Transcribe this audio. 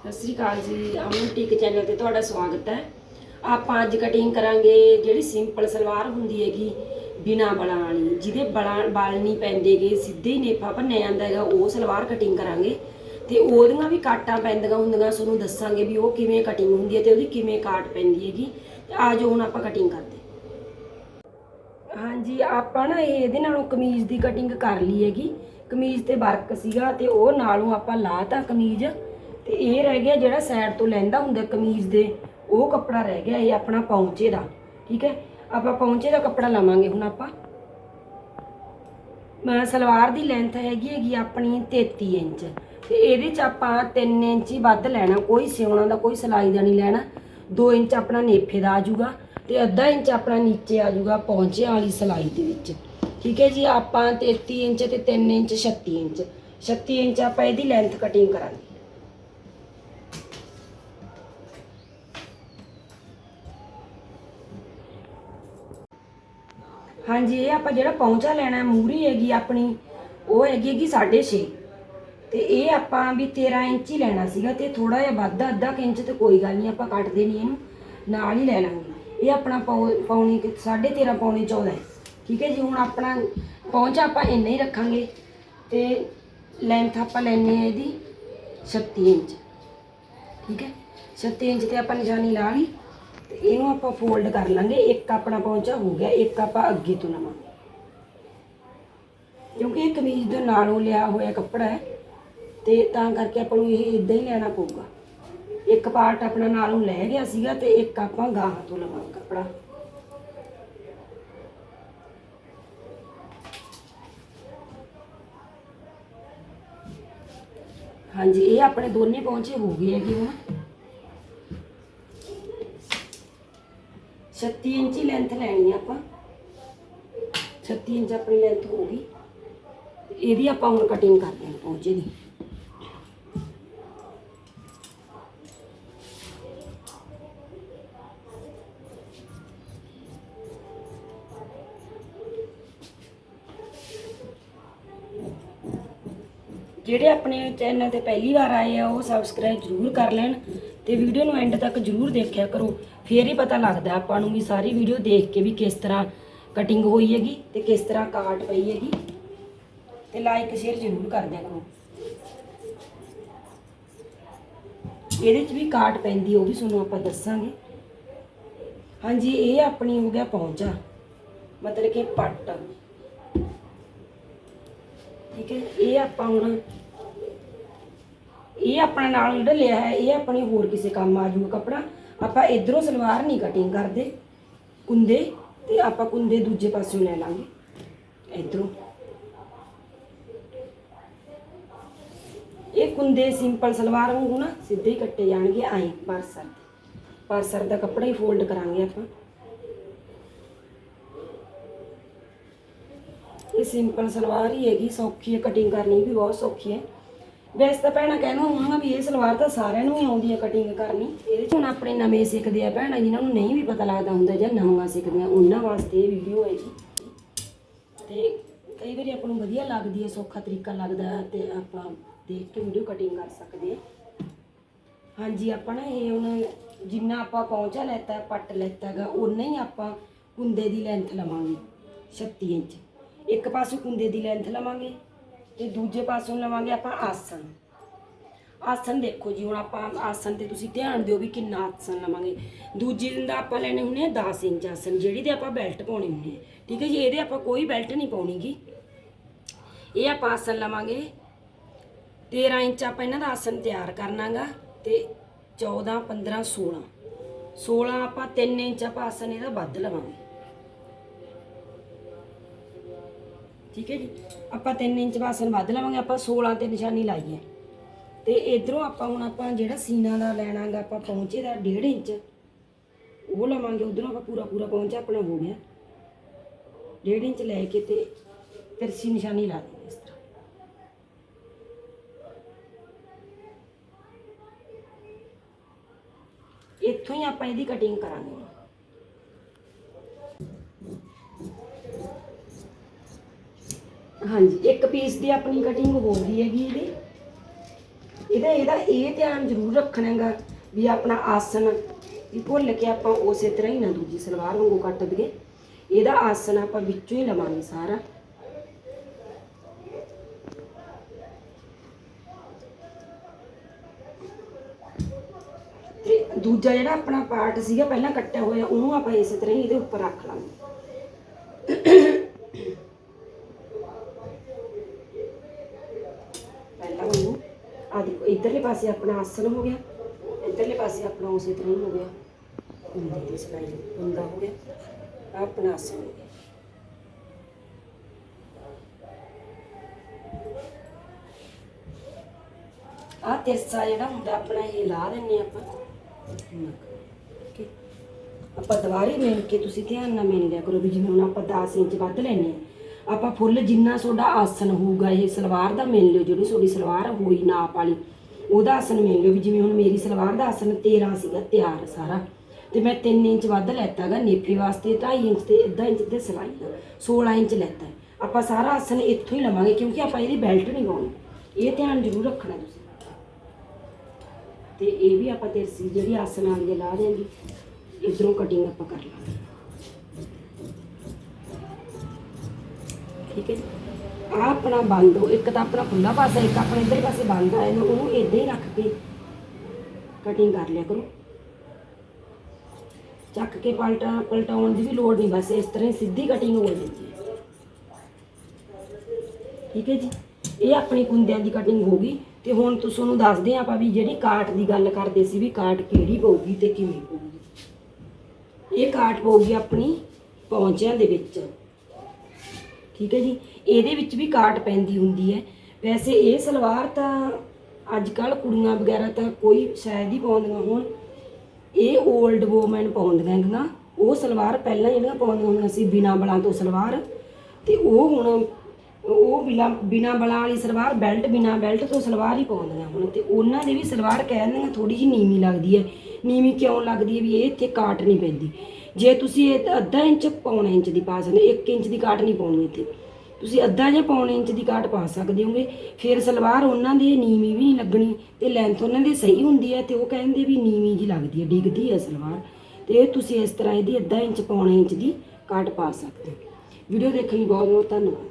ਸਤਿ ਸ੍ਰੀ ਅਕਾਲ ਜੀ, ਅਮਨ ਟਿਕ ਚੈਨਲ ਤੇ ਤੁਹਾਡਾ ਸਵਾਗਤ ਹੈ। ਆਪਾਂ ਅੱਜ ਕਟਿੰਗ ਕਰਾਂਗੇ ਜਿਹੜੀ ਸਿੰਪਲ ਸਲਵਾਰ ਹੁੰਦੀ ਹੈਗੀ, ਬਿਨਾ ਬਲਾਂ ਵਾਲੀ, ਜਿਹਦੇ ਬਲਾਂ, ਬਲ ਨਹੀਂ ਪੈਂਦੇਗੇ, ਸਿੱਧੇ ਹੀ ਨੇਫਾ ਭੰਨਿਆ ਜਾਂਦਾ ਹੈਗਾ, ਉਹ ਸਲਵਾਰ ਕਟਿੰਗ ਕਰਾਂਗੇ। ਤੇ ਉਹਦੀਆਂ ਵੀ ਕਾਟਾਂ ਪੈਂਦੀਆਂ ਹੁੰਦੀਆਂ, ਤੁਹਾਨੂੰ ਦੱਸਾਂਗੇ ਵੀ ਉਹ ਕਿਵੇਂ ਕਟਿੰਗ ਹੁੰਦੀ ਹੈ ਤੇ ਉਹਦੀ ਕਿਵੇਂ ਕਾਟ ਪੈਂਦੀ ਹੈਗੀ। ਤੇ ਆ ਜਾਓ ਹੁਣ ਆਪਾਂ ਕਟਿੰਗ ਕਰਦੇ ਹਾਂਜੀ, ਆਪਾਂ ਨਾ ਇਹ ਇਹਦੇ ਨਾਲੋਂ ਕਮੀਜ਼ ਦੀ ਕਟਿੰਗ ਕਰ ਲਈ ਹੈਗੀ। ਕਮੀਜ਼ ਤੇ ਵਰਕ ਸੀਗਾ ਤੇ ਉਹ ਨਾਲੋਂ ਆਪਾਂ ਲਾਤਾ ਕਮੀਜ਼। ਤੇ ਇਹ ਰਹਿ ਗਿਆ ਜਿਹੜਾ ਸਾਈਡ ਤੋਂ ਲੈਂਦਾ ਹੁੰਦਾ ਕਮੀਜ਼ ਦੇ, ਉਹ ਕੱਪੜਾ ਰਹਿ ਗਿਆ ਇਹ ਆਪਣਾ ਪੌਂਚੇ ਦਾ, ਠੀਕ ਹੈ? ਆਪਾਂ ਪੌਂਚੇ ਦਾ ਕੱਪੜਾ ਲਵਾਂਗੇ ਹੁਣ ਆਪਾਂ। ਸਲਵਾਰ ਦੀ ਲੈਂਥ ਹੈਗੀ ਹੈਗੀ ਆਪਣੀ 33 ਇੰਚ, ਤੇ ਇਹਦੇ ਚ ਆਪਾਂ 3 ਇੰਚ ਹੀ ਵੱਧ ਲੈਣਾ, ਕੋਈ ਸਿਉਣਾ ਦਾ, ਕੋਈ ਸਿਲਾਈ ਦਾ ਨਹੀਂ ਲੈਣਾ। 2 ਇੰਚ ਆਪਣਾ ਨੇਫੇ ਦਾ ਆ ਜਾਊਗਾ ਤੇ ਅੱਧਾ ਇੰਚ ਆਪਣਾ ਨੀਚੇ ਆ ਜਾਊਗਾ ਪੌਂਚੇ ਵਾਲੀ ਸਿਲਾਈ ਦੇ ਵਿੱਚ। ਠੀਕ ਹੈ ਜੀ, ਆਪਾਂ 33 ਇੰਚ ਤੇ 3 ਇੰਚ 36 ਇੰਚ। 36 ਇੰਚ ਆਪਾਂ ਇਹਦੀ ਲੈਂਥ ਕਟਿੰਗ ਕਰਾਂਗੇ। ਹਾਂਜੀ, ਇਹ ਆਪਾਂ ਜਿਹੜਾ ਪੌਂਚਾ ਲੈਣਾ ਮੂਰੀ ਹੈਗੀ ਆਪਣੀ, ਉਹ ਹੈਗੀ ਹੈਗੀ 6.5 ਤੇ ਇਹ ਆਪਾਂ ਵੀ 13 ਇੰਚ ਹੀ ਲੈਣਾ ਸੀਗਾ ਤੇ ਥੋੜਾ ਜਿਹਾ ਵੱਧ, ਅੱਧਾ ਕੁ ਇੰਚ ਤੇ ਕੋਈ ਗੱਲ ਨਹੀਂ, ਆਪਾਂ ਕੱਟਦੇ ਨਹੀਂ ਇਹਨੂੰ, ਨਾਲ ਹੀ ਲੈ ਲਾਂਗੇ। ਇਹ ਆਪਣਾ ਪੌ- ਪੌਣੀ ਕੁ- ਸਾਢੇ 13 ਪੌਣੀ 14 ਠੀਕ ਹੈ ਜੀ, ਹੁਣ ਆਪਣਾ ਪੌਂਚਾ ਆਪਾਂ ਇੰਨਾ ਹੀ ਰੱਖਾਂਗੇ ਤੇ ਲੈਂਥ ਆਪਾਂ ਲੈਣੀ ਹੈ ਇਹਦੀ 36 ਇੰਚ। ਠੀਕ ਹੈ 36 ਇੰਚ ਤੇ ਆਪਾਂ ਨਿਸ਼ਾਨੀ ਲਾ ਲਈ। ਤੇ ਇਹਨੂੰ ਆਪਾਂ ਫੋਲਡ ਕਰ ਲਾਂਗੇ। ਇੱਕ ਆਪਣਾ ਪੌਂਚਾ ਹੋ ਗਿਆ, ਇੱਕ ਆਪਾਂ ਅੱਗੇ ਤੋਂ ਲਵਾਂਗੇ ਕਿਉਂਕਿ ਇਹ ਕਮੀਜ਼ ਦੇ ਨਾਲੋਂ ਲਿਆ ਹੋਇਆ ਕੱਪੜਾ ਹੈ ਤੇ ਤਾਂ ਕਰਕੇ ਆਪਾਂ ਨੂੰ ਇਹ ਇਦਾਂ ਹੀ ਲੈਣਾ ਪਊਗਾ। ਇੱਕ ਪਾਰਟ ਆਪਣਾ ਨਾਲੋਂ ਲੈ ਗਿਆ ਸੀਗਾ ਤੇ ਇੱਕ ਆਪਾਂ ਗਾਹਾਂ ਤੋਂ ਲਵਾਂਗੇ ਕੱਪੜਾ। ਹਾਂਜੀ, ਇਹ ਆਪਣੇ ਦੋਨੇ ਪਹੁੰਚੇ ਹੋ ਗਏ ਹੈਗੇ ਹੁਣ। 36 ਇੰਚੀ ਲੈਂਥ ਲੈਣੀ ਆ ਆਪਾਂ। 36 ਇੰਚ ਆਪਣੀ ਲੈਂਥ ਹੋ ਗਈ। ਇਹਦੀ ਆਪਾਂ ਹੁਣ ਕਟਿੰਗ ਕਰਦੇ ਹਾਂ, ਪਹੁੰਚੇ ਦੀ ਜਿਹੜੇ ਆਪਣੇ ਚੈਨਲ ਤੇ ਪਹਿਲੀ ਵਾਰ ਆਏ ਆ, ਉਹ ਸਬਸਕ੍ਰਾਈਬ ਜ਼ਰੂਰ ਕਰ ਲੈਣ ਤੇ ਵੀਡੀਓ ਨੂੰ ਐਂਡ ਤੱਕ ਜ਼ਰੂਰ ਦੇਖਿਆ ਕਰੋ। ਫੇਰ ਹੀ ਪਤਾ ਲੱਗਦਾ ਆਪਾਂ ਨੂੰ ਵੀ ਸਾਰੀ ਵੀਡੀਓ ਦੇਖ ਕੇ ਵੀ ਕਿਸ ਤਰ੍ਹਾਂ ਕਟਿੰਗ ਹੋਈ ਹੈਗੀ ਤੇ ਕਿਸ ਤਰ੍ਹਾਂ ਕਾਟ ਪਈ ਹੈਗੀ। ਤੇ ਲਾਈਕ ਸ਼ੇਅਰ ਜ਼ਰੂਰ ਕਰ ਦਿਆ ਕਰੋ। ਇਹਦੇ 'ਚ ਵੀ ਕਾਟ ਪੈਂਦੀ, ਉਹ ਵੀ ਤੁਹਾਨੂੰ ਆਪਾਂ ਦੱਸਾਂਗੇ। ਹਾਂਜੀ, ਇਹ ਆਪਣੀ ਹੋ ਗਿਆ ਪਹੁੰਚਾ ਮਤਲਬ ਕਿ ਪੱਟ। ਠੀਕ ਹੈ, ਇਹ ਆਪਾਂ ਹੁਣ ਇਹ ਆਪਣਾ ਨਾਲ ਜਿਹੜਾ ਲਿਆ ਹੈ, ਇਹ ਆਪਣੇ ਹੋਰ ਕਿਸੇ ਕੰਮ ਆ ਜੂਗਾ ਕੱਪੜਾ। ਆਪਾਂ ਇਧਰੋਂ ਸਲਵਾਰ ਨਹੀਂ ਕਟਿੰਗ ਕਰਦੇ। ਕੁੰਦੇ, ਤੇ ਆਪਾਂ ਕੁੰਦੇ ਦੂਜੇ ਪਾਸਿਓਂ ਲੈ ਲਾਂਗੇ। ਇਧਰੋਂ। ਇਹ ਕੁੰਦੇ ਸਿੰਪਲ ਸਲਵਾਰ ਵਾਂਗੂ ਨਾ ਸਿੱਧੇ ਹੀ ਕੱਟੇ ਜਾਣਗੇ ਆਏ ਪਰਸਰ ਪਰਸਰ ਦਾ ਕੱਪੜਾ ਹੀ ਫੋਲਡ ਕਰਾਂਗੇ ਆਪਾਂ। ਇਹ ਸਿੰਪਲ ਸਲਵਾਰ ਹੀ ਹੈਗੀ, ਸੌਖੀ ਹੈ ਕਟਿੰਗ ਕਰਨੀ ਵੀ ਬਹੁਤ ਸੌਖੀ ਹੈ। ਵੈਸੇ ਤਾਂ ਭੈਣਾਂ ਕਹਿਣਾ ਹੋਣਾ ਵੀ ਇਹ ਸਲਵਾਰ ਤਾਂ ਸਾਰਿਆਂ ਨੂੰ ਹੀ ਆਉਂਦੀ ਹੈ ਕਟਿੰਗ ਕਰਨੀ। ਇਹਦੇ 'ਚ ਹੁਣ ਆਪਣੇ ਨਵੇਂ ਸਿੱਖਦੇ ਆ ਭੈਣਾਂ, ਜਿਨ੍ਹਾਂ ਨੂੰ ਨਹੀਂ ਵੀ ਪਤਾ ਲੱਗਦਾ ਹੁੰਦਾ ਜਾਂ ਨਵਾਂ ਸਿੱਖਦੇ ਆ, ਉਹਨਾਂ ਵਾਸਤੇ ਇਹ ਵੀਡੀਓ ਹੈ ਜੀ। ਤੇ ਕਈ ਵਾਰੀ ਆਪਾਂ ਨੂੰ ਵਧੀਆ ਲੱਗਦੀ ਹੈ ਸੌਖਾ ਤਰੀਕਾ ਲੱਗਦਾ ਹੈ ਤੇ ਆਪਾਂ ਦੇਖ ਕੇ ਵੀਡੀਓ ਕਟਿੰਗ ਕਰ ਸਕਦੇ ਹਾਂ ਹਾਂਜੀ, ਆਪਾਂ ਨਾ ਇਹ ਹੁਣ ਜਿੰਨਾ ਆਪਾਂ ਪਹੁੰਚਾ ਲੈਤਾ, ਪੱਟ ਲੈਤਾਗਾ ਉਨਾ ਹੀ ਆਪਾਂ ਕੁੰਦੇ ਦੀ ਲੈਂਥ ਲਵਾਂਗੇ 36 ਇੰਚ। ਇੱਕ ਪਾਸੇ ਕੁੰਦੇ ਦੀ ਲੈਂਥ ਲਵਾਂਗੇ ਤੇ ਦੂਜੇ ਪਾਸੋਂ ਲਵਾਂਗੇ ਆਪਾਂ ਆਸਨ ਆਸਨ ਦੇਖੋ ਜੀ, ਹੁਣ ਆਪਾਂ ਆਸਨ ਤੇ ਤੁਸੀਂ ਧਿਆਨ ਦਿਓ ਵੀ ਕਿੰਨਾ ਆਸਨ ਲਵਾਂਗੇ। ਦੂਜੇ ਦਿਨ ਦਾ ਆਪਾਂ ਲੈਣੇ ਹੁੰਦੇ ਆ 10 ਇੰਚ ਆਸਨ ਜਿਹੜੀ ਤੇ ਆਪਾਂ ਬੈਲਟ ਪਾਉਣੀ ਹੁੰਦੀ ਹੈ। ਠੀਕ ਹੈ ਜੀ, ਇਹਦੇ ਆਪਾਂ ਕੋਈ ਬੈਲਟ ਨਹੀਂ ਪਾਉਣੀਗੀ। ਇਹ ਆਪਾਂ ਆਸਨ ਲਵਾਂਗੇ। 13 ਇੰਚ ਆਪਾਂ ਇਹਨਾਂ ਦਾ ਆਸਨ ਤਿਆਰ ਕਰਨਾਗਾ ਤੇ 14 15 16 16 ਆਪਾਂ 3 ਇੰਚ ਆਪਾਂ ਆਸਨ ਇਹਦਾ ਵੱਧ ਲਵਾਂਗੇ। ਠੀਕ ਹੈ ਜੀ? ਆਪਾਂ 3 ਇੰਚ ਵਾਸਨ ਵੱਧ ਲਵਾਂਗੇ, ਆਪਾਂ 16 ਤੇ ਨਿਸ਼ਾਨੀ ਲਾਈ ਹੈ ਤੇ ਇਧਰੋਂ ਆਪਾਂ ਹੁਣ ਆਪਾਂ ਜਿਹੜਾ ਸੀਨਾ ਦਾ ਲੈਣਾਗਾ, ਆਪਾਂ ਪਹੁੰਚੇ ਦਾ 1.5 ਇੰਚ, ਉਹ ਲਵਾਂਗੇ, ਉਧਰੋਂ ਆਪਾਂ ਪੂਰਾ ਪੂਰਾ ਪਹੁੰਚਾ ਆਪਣਾ ਹੋ ਗਿਆ। 1.5 ਇੰਚ ਲੈ ਕੇ ਤੇ ਤਿਰਛੀ ਨਿਸ਼ਾਨੀ ਲਾ ਦੇਣੀ ਇਸ ਤਰ੍ਹਾਂ। ਇੱਥੋਂ ਹੀ ਆਪਾਂ ਇਹਦੀ ਕਟਿੰਗ ਕਰਾਂਗੇ। ਹਾਂਜੀ, ਇੱਕ ਪੀਸ ਦੀ ਆਪਣੀ ਕਟਿੰਗ ਹੋ ਗਈ ਹੈਗੀ ਇਹਦੀ। ਇਹਦਾ ਇਹਦਾ ਇਹ ਧਿਆਨ ਜ਼ਰੂਰ ਰੱਖਣਾ ਹੈਗਾ ਵੀ ਆਪਣਾ ਆਸਨ ਵੀ ਭੁੱਲ ਕੇ ਆਪਾਂ ਉਸੇ ਤਰ੍ਹਾਂ ਹੀ ਨਾ ਦੂਜੀ ਸਲਵਾਰ ਵਾਂਗੂ ਕੱਟ ਦਈਏ। ਇਹਦਾ ਆਸਨ ਆਪਾਂ ਵਿੱਚੋਂ ਹੀ ਲਵਾਂਗੇ ਸਾਰਾ। ਤੇ ਦੂਜਾ ਜਿਹੜਾ ਆਪਣਾ ਪਾਰਟ ਸੀਗਾ, ਪਹਿਲਾਂ ਕੱਟਿਆ ਹੋਇਆ, ਉਹਨੂੰ ਆਪਾਂ ਇਸੇ ਤਰ੍ਹਾਂ ਹੀ ਇਹਦੇ ਉੱਪਰ ਰੱਖ ਲਾਂਗੇ ਪਹਿਲਾਂ ਉਹਨੂੰ ਆ ਦੇਖੋ ਇਧਰਲੇ ਪਾਸੇ ਆਪਣਾ ਆਸਨ ਹੋ ਗਿਆ, ਇਧਰਲੇ ਪਾਸੇ ਆਪਣਾ ਉਸੇ ਤਰ੍ਹਾਂ ਹੀ ਹੋ ਗਿਆ। ਕੁੰਡੇ ਦੀ ਸਲਾਈ ਕੁੰਡਾ ਹੋ ਗਿਆ ਆਹ ਆਪਣਾ ਆਸਨ ਹੋ ਗਿਆ। ਆ ਤਿਰਸਾ ਜਿਹੜਾ ਹੁੰਦਾ, ਆਪਣਾ ਇਹ ਲਾ ਦਿੰਨੇ ਆਪਾਂ। ਆਪਾਂ ਦੁਬਾਰੇ ਮਿਲ ਕੇ ਤੁਸੀਂ ਧਿਆਨ ਨਾਲ ਮਿਲ ਲਿਆ ਕਰੋ ਵੀ ਜਿਵੇਂ ਹੁਣ ਆਪਾਂ 10 ਇੰਚ ਵੱਧ ਲੈਨੇ ਆ ਆਪਾਂ ਫੁੱਲ ਜਿੰਨਾ ਤੁਹਾਡਾ ਆਸਨ ਹੋਊਗਾ, ਇਹ ਸਲਵਾਰ ਦਾ ਮਿਲ ਲਿਓ, ਜਿਹੜੀ ਤੁਹਾਡੀ ਸਲਵਾਰ ਹੋਈ ਨਾਪ ਵਾਲੀ। ਉਹਦਾ ਆਸਨ ਮਿਲ ਲਿਓ ਵੀ ਜਿਵੇਂ ਹੁਣ ਮੇਰੀ ਸਲਵਾਰ ਦਾ ਆਸਨ 13 ਸੀਗਾ, ਤਿਆਰ ਸਾਰਾ। ਤੇ ਮੈਂ 3 ਇੰਚ ਵੱਧ ਲੈਤਾਗਾ ਨੇਪੀ ਵਾਸਤੇ 2.5 ਇੰਚ ਤੇ 1.5 ਇੰਚ ਦੇ ਸਲਾਈ ਦਾ 16 ਇੰਚ ਲੈਤਾ ਹੈ। ਆਪਾਂ ਸਾਰਾ ਆਸਨ ਇੱਥੋਂ ਹੀ ਲਵਾਂਗੇ ਕਿਉਂਕਿ ਆਪਾਂ ਇਹਦੀ ਬੈਲਟ ਨਹੀਂ ਪਾਉਣੀ ਇਹ ਧਿਆਨ ਜ਼ਰੂਰ ਰੱਖਣਾ ਤੁਸੀਂ। ਤੇ ਇਹ ਵੀ ਆਪਾਂ ਤਿਰਸੀ ਜਿਹੜੀ ਆਸਨ ਵਾਲੀ ਹੈ ਲਾ ਦੇਾਂਗੇ ਇਧਰੋਂ ਕਟਿੰਗ ਆਪਾਂ ਕਰ ਲਾਂਗੇ। ਠੀਕ ਹੈ ਜੀ? ਆਹ ਆਪਣਾ ਬੰਦ ਹੋ, ਇੱਕ ਤਾਂ ਆਪਣਾ ਖੁੱਲਾ ਪਾਸਾ, ਇੱਕ ਆਪਣਾ ਇੱਧਰ ਪਾਸੇ ਬੰਦ ਆ ਇਹਨੂੰ ਉਹਨੂੰ ਇਦਾਂ ਹੀ ਰੱਖ ਕੇ ਕਟਿੰਗ ਕਰ ਲਿਆ ਕਰੋ। ਚੱਕ ਕੇ ਪਲਟਾ, ਪਲਟਾਉਣ ਦੀ ਵੀ ਲੋੜ ਨਹੀਂ, ਬਸ ਇਸ ਤਰ੍ਹਾਂ ਹੀ ਸਿੱਧੀ ਕਟਿੰਗ ਹੋ ਜਾਂਦੀ ਹੈ। ਠੀਕ ਹੈ ਜੀ? ਇਹ ਆਪਣੀ ਕੁੰਦਿਆਂ ਦੀ ਕਟਿੰਗ ਹੋ ਗਈ ਤੇ ਹੁਣ ਤੁਸੀਂ ਨੂੰ ਦੱਸਦੇ ਹਾਂ ਆਪਾਂ ਵੀ ਜਿਹੜੀ ਕਾਟ ਦੀ ਗੱਲ ਕਰਦੇ ਸੀ ਵੀ ਕਾਟ ਕਿਹੜੀ ਪਊਗੀ ਤੇ ਕਿਵੇਂ ਪਊਗੀ। ਇਹ ਕਾਟ ਪਊਗੀ ਆਪਣੀ ਪੌਂਚਿਆਂ ਦੇ ਵਿੱਚ। ਠੀਕ ਹੈ ਜੀ? ਇਹਦੇ ਵਿੱਚ ਵੀ ਕਾਟ ਪੈਂਦੀ ਹੁੰਦੀ ਹੈ। ਵੈਸੇ ਇਹ ਸਲਵਾਰ ਤਾਂ ਅੱਜ ਕੱਲ ਕੁੜੀਆਂ ਵਗੈਰਾ ਤਾਂ ਕੋਈ ਸ਼ਾਇਦ ਹੀ ਪਾਉਂਦੀਆਂ ਹੋਣ। ਇਹ 올ਡ ਵੂਮਨ ਪਾਉਂਦੀਆਂ ਹੈਗੀਆਂ ਉਹ ਸਲਵਾਰ ਪਹਿਲਾਂ ਜਿਹੜੀਆਂ ਪਾਉਂਦੀਆਂ ਹੁੰਦੀਆਂ ਸੀ ਬਿਨਾ ਬਲਾਂ ਤੋਂ ਸਲਵਾਰ। ਤੇ ਉਹ ਹੁਣ ਉਹ ਬਿਨਾ ਬਿਨਾ ਬਲਾਂ ਵਾਲੀ ਸਲਵਾਰ ਬੈਲਟ ਬਿਨਾ ਬੈਲਟ ਤੋਂ ਸਲਵਾਰ ਹੀ ਪਾਉਂਦੀਆਂ ਹੁਣ। ਤੇ ਉਹਨਾਂ ਦੀ ਵੀ ਸਲਵਾਰ ਕਹਿ ਦਿੰਦੀਆਂ ਥੋੜੀ ਜਿਹੀ ਨੀਵੀਂ ਲੱਗਦੀ ਹੈ। ਨੀਵੀਂ ਕਿਉਂ ਲੱਗਦੀ ਹੈ ਵੀ ਇਹ ਇੱਥੇ ਕਾਟ ਨਹੀਂ ਪੈਂਦੀ। ਜੇ ਤੁਸੀਂ ਇਹ ਅੱਧਾ ਇੰਚ, ਪੌਣਾ ਇੰਚ ਦੀ ਪਾ ਸਕਦੇ 1 ਇੰਚ ਦੀ ਕਾਟ ਨਹੀਂ ਪਾਉਣੀ ਇੱਥੇ। ਤੁਸੀਂ ਅੱਧਾ ਜਾਂ ਪੌਣੇ ਇੰਚ ਦੀ ਕਾਟ ਪਾ ਸਕਦੇ ਹੋਗੇ। ਫਿਰ ਸਲਵਾਰ ਉਹਨਾਂ ਦੀ ਨੀਵੀਂ ਵੀ ਨਹੀਂ ਲੱਗਣੀ ਤੇ ਲੈਂਥ ਉਹਨਾਂ ਦੀ ਸਹੀ ਹੁੰਦੀ ਹੈ ਤੇ ਉਹ ਕਹਿੰਦੇ ਵੀ ਨੀਵੀਂ ਜੀ ਲੱਗਦੀ ਹੈ, ਡਿੱਗਦੀ ਹੈ ਸਲਵਾਰ। ਤੇ ਤੁਸੀਂ ਇਸ ਤਰ੍ਹਾਂ ਇਹਦੀ ਅੱਧਾ ਇੰਚ, ਪੌਣੇ ਇੰਚ ਦੀ ਕਾਟ ਪਾ ਸਕਦੇ ਹੋ। ਵੀਡੀਓ ਦੇਖਣ ਲਈ ਬਹੁਤ ਬਹੁਤ ਧੰਨਵਾਦ।